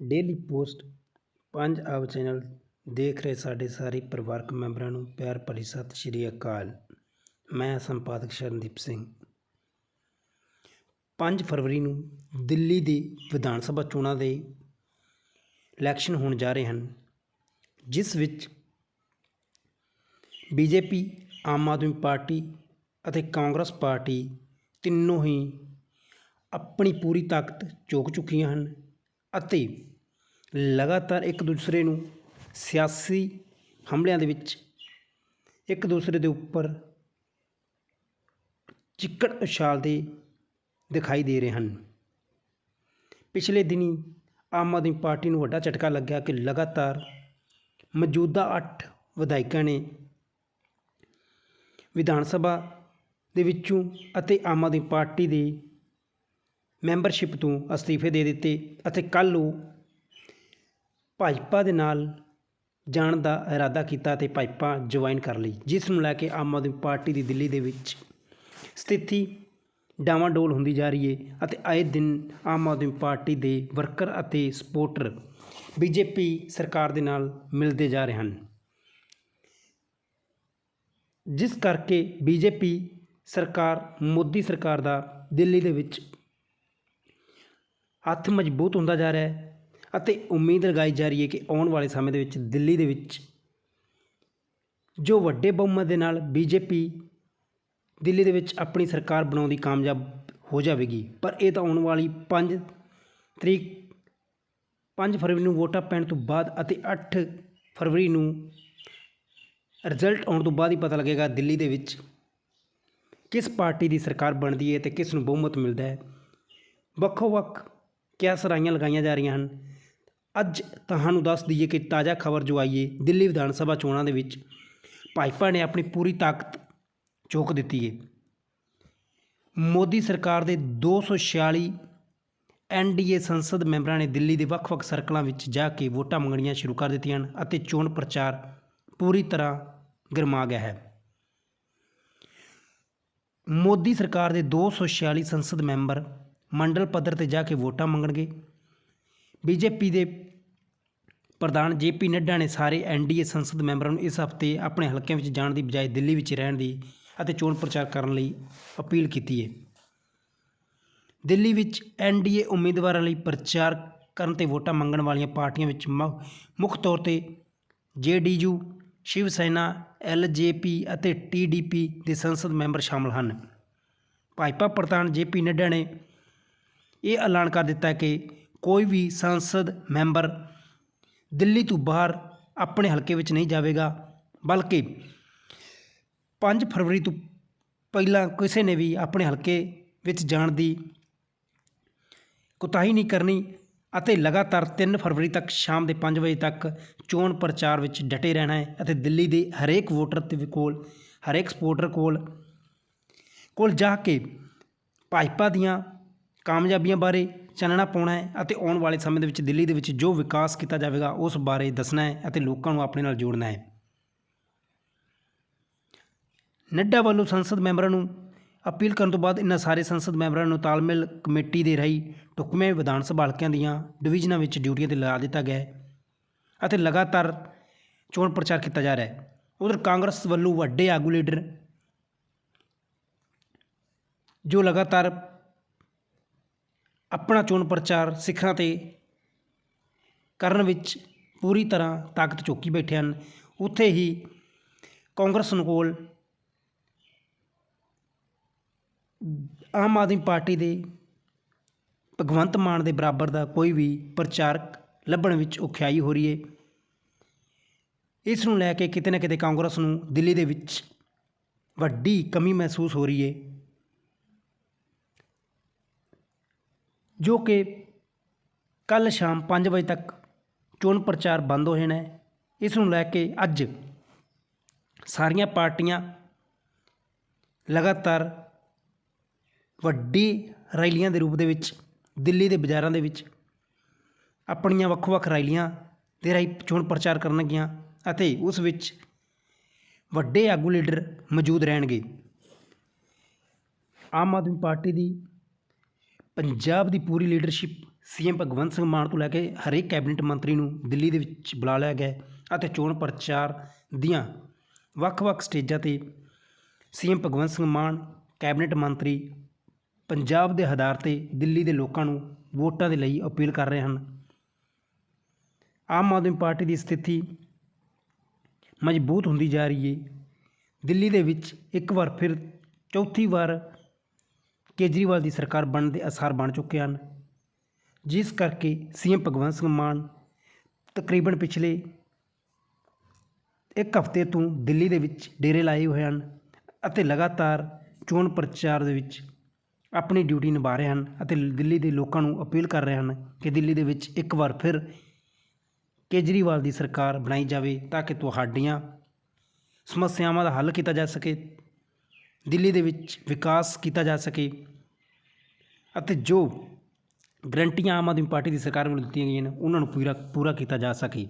Daily post ਪੰਜ ਆਬ channel ਦੇਖ ਰਹੇ ਸਾਡੇ ਸਾਰੇ ਪਰਿਵਾਰਕ ਮੈਂਬਰਾਂ ਨੂੰ, ਪਿਆਰ ਭਰੀ ਸਤਿ ਸ਼੍ਰੀ ਅਕਾਲ। ਮੈਂ ਸੰਪਾਦਕ ਸ਼ਰਨਦੀਪ ਸਿੰਘ। 5 ਫਰਵਰੀ ਨੂੰ ਦਿੱਲੀ ਦੀ ਵਿਧਾਨ ਸਭਾ ਚੋਣਾਂ ਦੇ ਇਲੈਕਸ਼ਨ ਹੋਣ ਜਾ ਰਹੇ ਹਨ, ਜਿਸ ਵਿੱਚ ਬੀਜੇਪੀ, ਆਮ ਆਦਮੀ ਪਾਰਟੀ ਅਤੇ ਕਾਂਗਰਸ ਪਾਰਟੀ ਤਿੰਨੋਂ ਹੀ ਆਪਣੀ ਪੂਰੀ ਤਾਕਤ ਝੋਕ ਚੁੱਕੀਆਂ ਹਨ। ਅਤੇ ਲਗਾਤਾਰ ਇੱਕ ਦੂਸਰੇ ਨੂੰ ਸਿਆਸੀ ਹਮਲਿਆਂ ਦੇ ਵਿੱਚ ਇੱਕ ਦੂਸਰੇ ਦੇ ਉੱਪਰ ਚਿੱਕੜ ਉਛਾਲਦੇ ਦਿਖਾਈ ਦੇ ਰਹੇ ਹਨ। ਪਿਛਲੇ ਦਿਨੀ ਆਮ ਆਦਮੀ ਪਾਰਟੀ ਨੂੰ ਵੱਡਾ ਝਟਕਾ ਲੱਗਿਆ ਕਿ ਲਗਾਤਾਰ ਮੌਜੂਦਾ 8 ਵਿਧਾਇਕਾਂ ਨੇ ਵਿਧਾਨ ਸਭਾ ਦੇ ਵਿੱਚੋਂ ਅਤੇ ਆਮ ਆਦਮੀ ਪਾਰਟੀ ਦੇ ਮੈਂਬਰਸ਼ਿਪ ਤੋਂ ਅਸਤੀਫੇ ਦੇ ਦਿੱਤੇ ਅਤੇ ਕੱਲ੍ਹ ਉਹ ਭਾਜਪਾ ਦੇ ਨਾਲ ਜਾਣ ਦਾ ਇਰਾਦਾ ਕੀਤਾ ਤੇ ਭਾਜਪਾ ਜੁਆਇਨ ਕਰ ਲਈ, ਜਿਸ ਨੂੰ ਲੈ ਕੇ ਆਮ ਆਦਮੀ ਪਾਰਟੀ ਦੀ ਦਿੱਲੀ ਦੇ ਵਿੱਚ ਸਥਿਤੀ ਡਾਵਾਂਡੋਲ ਹੁੰਦੀ ਜਾ ਰਹੀ ਹੈ ਅਤੇ ਆਏ ਦਿਨ ਆਮ ਆਦਮੀ ਪਾਰਟੀ ਦੇ ਵਰਕਰ ਅਤੇ ਸਪੋਰਟਰ ਬੀਜੇਪੀ ਸਰਕਾਰ ਦੇ ਨਾਲ ਮਿਲਦੇ ਜਾ ਰਹੇ ਹਨ। ਜਿਸ ਕਰਕੇ ਬੀਜੇਪੀ ਸਰਕਾਰ, ਮੋਦੀ ਸਰਕਾਰ ਦਾ ਦਿੱਲੀ ਦੇ ਵਿੱਚ ਹੱਥ ਮਜ਼ਬੂਤ ਹੁੰਦਾ ਜਾ ਰਿਹਾ ਹੈ ਅਤੇ ਉਮੀਦ ਲਗਾਈ ਜਾ ਰਹੀ ਹੈ ਕਿ ਆਉਣ ਵਾਲੇ ਸਮੇਂ ਦੇ ਵਿੱਚ ਦਿੱਲੀ ਦੇ ਵਿੱਚ ਜੋ ਵੱਡੇ ਬਹੁਮਤ ਦੇ ਨਾਲ ਬੀਜੇਪੀ ਦਿੱਲੀ ਦੇ ਵਿੱਚ ਆਪਣੀ ਸਰਕਾਰ ਬਣਾਉਣ ਦੀ ਕਾਮਯਾਬ ਹੋ ਜਾਵੇਗੀ, ਪਰ ਇਹ ਤਾਂ ਆਉਣ ਵਾਲੀ 5 ਤਰੀਕ 5 ਫਰਵਰੀ ਨੂੰ ਵੋਟਾਂ ਪੈਣ ਤੋਂ ਬਾਅਦ ਅਤੇ 8 ਫਰਵਰੀ ਨੂੰ ਰਿਜ਼ਲਟ ਆਉਣ ਤੋਂ ਬਾਅਦ ਹੀ ਪਤਾ ਲੱਗੇਗਾ ਦਿੱਲੀ ਦੇ ਵਿੱਚ ਕਿਸ ਪਾਰਟੀ ਦੀ ਸਰਕਾਰ ਬਣਦੀ ਹੈ ਤੇ ਕਿਸ ਨੂੰ ਬਹੁਮਤ ਮਿਲਦਾ ਹੈ। ਵੱਖੋ ਵੱਖ ਕਿਆ ਸਰਾਈਆਂ ਲਗਾਈਆਂ ਜਾ ਰਹੀਆਂ ਹਨ? ਅੱਜ ਤੁਹਾਨੂੰ ਦੱਸ ਦਈਏ ਕਿ ਤਾਜ਼ਾ ਖਬਰ ਜੋ ਆਈ ਹੈ ਦਿੱਲੀ ਵਿਧਾਨ ਸਭਾ ਚੋਣਾਂ ਦੇ ਵਿੱਚ ਭਾਜਪਾ ਨੇ ਆਪਣੀ ਪੂਰੀ ਤਾਕਤ ਝੋਕ ਦਿੱਤੀ ਹੈ ਮੋਦੀ ਸਰਕਾਰ ਦੇ 246 ਐਨਡੀਏ ਸੰਸਦ ਮੈਂਬਰਾਂ ਨੇ ਦਿੱਲੀ ਦੇ ਵੱਖ-ਵੱਖ ਸਰਕਲਾਂ ਵਿੱਚ ਜਾ ਕੇ ਵੋਟਾਂ ਮੰਗਣੀਆਂ ਸ਼ੁਰੂ ਕਰ ਦਿੱਤੀਆਂ ਹਨ ਅਤੇ ਚੋਣ ਪ੍ਰਚਾਰ ਪੂਰੀ ਤਰ੍ਹਾਂ ਗਰਮਾ ਗਿਆ ਹੈ। ਮੋਦੀ ਸਰਕਾਰ ਦੇ 246 ਸੰਸਦ ਮੈਂਬਰ ਮੰਡਲ ਪੱਧਰ ਤੇ ਜਾ ਕੇ ਵੋਟਾਂ ਮੰਗਣਗੇ। ਬੀਜੇਪੀ ਦੇ ਪ੍ਰਧਾਨ ਜੇਪੀ ਨੱਡਾ ਨੇ ਸਾਰੇ ਐਨਡੀਏ ਸੰਸਦ ਮੈਂਬਰਾਂ ਨੂੰ ਇਸ ਹਫ਼ਤੇ ਆਪਣੇ ਹਲਕਿਆਂ ਵਿੱਚ ਜਾਣ ਦੀ ਬਜਾਏ ਦਿੱਲੀ ਵਿੱਚ ਰਹਿਣ ਦੀ ਅਤੇ ਚੋਣ ਪ੍ਰਚਾਰ ਕਰਨ ਲਈ ਅਪੀਲ ਕੀਤੀ ਹੈ। ਦਿੱਲੀ ਵਿੱਚ ਐਨਡੀਏ ਉਮੀਦਵਾਰਾਂ ਲਈ ਪ੍ਰਚਾਰ ਕਰਨ ਤੇ ਵੋਟਾਂ ਮੰਗਣ ਵਾਲੀਆਂ ਪਾਰਟੀਆਂ ਵਿੱਚ ਮ- ਮੁੱਖ ਤੌਰ ਤੇ ਜੇਡੀਯੂ ਸ਼ਿਵ ਸੈਨਾ ਐਲਜੇਪੀ ਅਤੇ ਟੀਡੀਪੀ ਦੇ ਸੰਸਦ ਮੈਂਬਰ ਸ਼ਾਮਲ ਹਨ। ਭਾਜਪਾ ਪ੍ਰਧਾਨ ਜੇਪੀ ਨੱਡਾ ਨੇ ਇਹ ਐਲਾਨ ਕਰ ਦਿੱਤਾ ਕਿ ਕੋਈ ਵੀ ਸੰਸਦ ਮੈਂਬਰ ਦਿੱਲੀ ਤੋਂ ਬਾਹਰ ਆਪਣੇ ਹਲਕੇ ਵਿੱਚ ਨਹੀਂ ਜਾਵੇਗਾ, ਬਲਕਿ 5 ਫਰਵਰੀ ਤੋਂ ਪਹਿਲਾਂ ਕਿਸੇ ਨੇ ਵੀ ਆਪਣੇ ਹਲਕੇ ਵਿੱਚ ਜਾਣ ਦੀ ਕੁਤਾਹੀ ਨਹੀਂ ਕਰਨੀ ਅਤੇ ਲਗਾਤਾਰ 3 ਫਰਵਰੀ ਤੱਕ ਸ਼ਾਮ ਦੇ 5 ਵਜੇ ਤੱਕ ਚੋਣ ਪ੍ਰਚਾਰ ਵਿੱਚ ਡਟੇ ਰਹਿਣਾ ਹੈ ਅਤੇ ਦਿੱਲੀ ਦੇ ਹਰੇਕ ਵੋਟਰ ਦੇ ਕੋਲ, ਹਰੇਕ ਸਪੋਰਟਰ ਕੋਲ ਕੋਲ ਜਾ ਕੇ ਭਾਜਪਾ ਦੀਆਂ ਕਾਮਯਾਬੀਆਂ ਬਾਰੇ ਚਾਨਣਾ ਪਾਉਣਾ ਹੈ ਅਤੇ ਆਉਣ ਵਾਲੇ ਸਮੇਂ ਦੇ ਵਿੱਚ ਦਿੱਲੀ ਦੇ ਵਿੱਚ ਜੋ ਵਿਕਾਸ ਕੀਤਾ ਜਾਵੇਗਾ, ਉਸ ਬਾਰੇ ਦੱਸਣਾ ਹੈ ਅਤੇ ਲੋਕਾਂ ਨੂੰ ਆਪਣੇ ਨਾਲ ਜੋੜਨਾ ਹੈ। ਨੱਡਾ ਵੱਲੋਂ ਸੰਸਦ ਮੈਂਬਰਾਂ ਨੂੰ ਅਪੀਲ ਕਰਨ ਤੋਂ ਬਾਅਦ ਇਹਨਾਂ ਸਾਰੇ ਸੰਸਦ ਮੈਂਬਰਾਂ ਨੂੰ ਤਾਲਮੇਲ ਕਮੇਟੀ ਦੇ ਰਾਹੀਂ ਢੁਕਵੇਂ ਵਿਧਾਨ ਸਭਾ ਹਲਕਿਆਂ ਦੀਆਂ ਡਿਵੀਜ਼ਨਾਂ ਵਿੱਚ ਡਿਊਟੀਆਂ ਤੇ ਲਾ ਦਿੱਤਾ ਗਿਆ ਹੈ ਅਤੇ ਲਗਾਤਾਰ ਚੋਣ ਪ੍ਰਚਾਰ ਕੀਤਾ ਜਾ ਰਿਹਾ ਹੈ। ਉਧਰ ਕਾਂਗਰਸ ਵੱਲੋਂ ਵੱਡੇ ਆਗੂ ਲੀਡਰ ਜੋ ਲਗਾਤਾਰ ਆਪਣਾ ਚੋਣ ਪ੍ਰਚਾਰ ਸਿੱਖਾਂ ਤੇ ਕਰਨ ਵਿੱਚ ਪੂਰੀ ਤਰ੍ਹਾਂ ਤਾਕਤ ਚੁੱਕੀ ਬੈਠੇ ਹਨ। ਉੱਥੇ ਹੀ ਕਾਂਗਰਸ ਕੋਲ ਆਮ ਆਦਮੀ ਪਾਰਟੀ ਦੇ ਭਗਵੰਤ ਮਾਨ ਦੇ ਬਰਾਬਰ ਦਾ ਕੋਈ ਵੀ ਪ੍ਰਚਾਰਕ ਲੱਭਣ ਵਿੱਚ ਔਖਿਆਈ ਹੋ ਰਹੀ ਹੈ ਇਸ ਨੂੰ ਲੈ ਕੇ ਕਿਤੇ ਨਾ ਕਿਤੇ ਕਾਂਗਰਸ ਨੂੰ ਦਿੱਲੀ ਦੇ ਵਿੱਚ ਵੱਡੀ ਕਮੀ ਮਹਿਸੂਸ ਹੋ ਰਹੀ ਹੈ ਜੋ ਕਿ ਕੱਲ ਸ਼ਾਮ 5 ਵਜੇ ਤੱਕ ਚੋਣ ਪ੍ਰਚਾਰ ਬੰਦ ਹੋ ਜਾਣਾ ਹੈ। ਇਸ ਨੂੰ ਲੈ ਕੇ ਅੱਜ ਸਾਰੀਆਂ ਪਾਰਟੀਆਂ ਲਗਾਤਾਰ ਵੱਡੀ ਰੈਲੀਆਂ ਦੇ ਰੂਪ ਦੇ ਵਿੱਚ, ਦਿੱਲੀ ਦੇ ਬਾਜ਼ਾਰਾਂ ਦੇ ਵਿੱਚ ਆਪਣੀਆਂ ਵੱਖ-ਵੱਖ ਰੈਲੀਆਂ ਦੇ ਰਾਹੀਂ ਚੋਣ ਪ੍ਰਚਾਰ ਕਰਨਗੀਆਂ ਅਤੇ ਉਸ ਵਿੱਚ ਵੱਡੇ ਆਗੂ ਲੀਡਰ ਮੌਜੂਦ ਰਹਿਣਗੇ। ਆਮ ਆਦਮੀ ਪਾਰਟੀ ਦੀ ਪੰਜਾਬ ਦੀ ਪੂਰੀ ਲੀਡਰਸ਼ਿਪ ਸੀਐਮ ਭਗਵੰਤ ਸਿੰਘ ਮਾਨ ਤੋਂ ਲੈ ਕੇ ਹਰੇਕ ਕੈਬਨਿਟ ਮੰਤਰੀ ਨੂੰ ਦਿੱਲੀ ਦੇ ਵਿੱਚ ਬੁਲਾ ਲਿਆ ਗਿਆ ਅਤੇ ਚੋਣ ਪ੍ਰਚਾਰ ਦੀਆਂ ਵੱਖ-ਵੱਖ ਸਟੇਜਾਂ ਤੇ ਸੀਐਮ ਭਗਵੰਤ ਸਿੰਘ ਮਾਨ ਕੈਬਨਿਟ ਮੰਤਰੀ, ਪੰਜਾਬ ਦੇ ਆਧਾਰ ਤੇ ਦਿੱਲੀ ਦੇ ਲੋਕਾਂ ਨੂੰ ਵੋਟਾਂ ਦੇ ਲਈ ਅਪੀਲ ਕਰ ਰਹੇ ਹਨ। ਆਮ ਆਦਮੀ ਪਾਰਟੀ ਦੀ ਸਥਿਤੀ ਮਜ਼ਬੂਤ ਹੁੰਦੀ ਜਾ ਰਹੀ ਹੈ। ਦਿੱਲੀ ਦੇ ਵਿੱਚ ਇੱਕ ਵਾਰ ਫਿਰ ਚੌਥੀ ਵਾਰ ਕੇਜਰੀਵਾਲ ਦੀ ਸਰਕਾਰ ਬਣਨ ਦੇ ਅਸਾਰ ਬਣ ਚੁੱਕੇ ਹਨ। ਜਿਸ ਕਰਕੇ ਸੀਐਮ ਭਗਵੰਤ ਸਿੰਘ ਮਾਨ ਤਕਰੀਬਨ ਪਿਛਲੇ ਇੱਕ ਹਫ਼ਤੇ ਤੋਂ ਦਿੱਲੀ ਦੇ ਵਿੱਚ ਡੇਰੇ ਲਾਏ ਹੋਏ ਹਨ ਅਤੇ ਲਗਾਤਾਰ ਚੋਣ ਪ੍ਰਚਾਰ ਦੇ ਵਿੱਚ ਆਪਣੀ ਡਿਊਟੀ ਨਿਭਾ ਰਹੇ ਹਨ ਅਤੇ ਦਿੱਲੀ ਦੇ ਲੋਕਾਂ ਨੂੰ ਅਪੀਲ ਕਰ ਰਹੇ ਹਨ ਕਿ ਦਿੱਲੀ ਦੇ ਵਿੱਚ ਇੱਕ ਵਾਰ ਫਿਰ ਕੇਜਰੀਵਾਲ ਦੀ ਸਰਕਾਰ ਬਣਾਈ ਜਾਵੇ ਤਾਂ ਕਿ ਤੁਹਾਡੀਆਂ ਸਮੱਸਿਆਵਾਂ ਦਾ ਹੱਲ ਕੀਤਾ ਜਾ ਸਕੇ। ਦਿੱਲੀ ਦੇ ਵਿੱਚ ਵਿਕਾਸ ਕੀਤਾ ਜਾ ਸਕੇ ਅਤੇ ਜੋ ਗਰੰਟੀਆਂ ਆਮ ਆਦਮੀ ਪਾਰਟੀ ਦੀ ਸਰਕਾਰ ਵੱਲੋਂ ਦਿੱਤੀਆਂ ਗਈਆਂ ਨੇ, ਉਹਨਾਂ ਨੂੰ ਪੂਰਾ ਪੂਰਾ ਕੀਤਾ ਜਾ ਸਕੇ।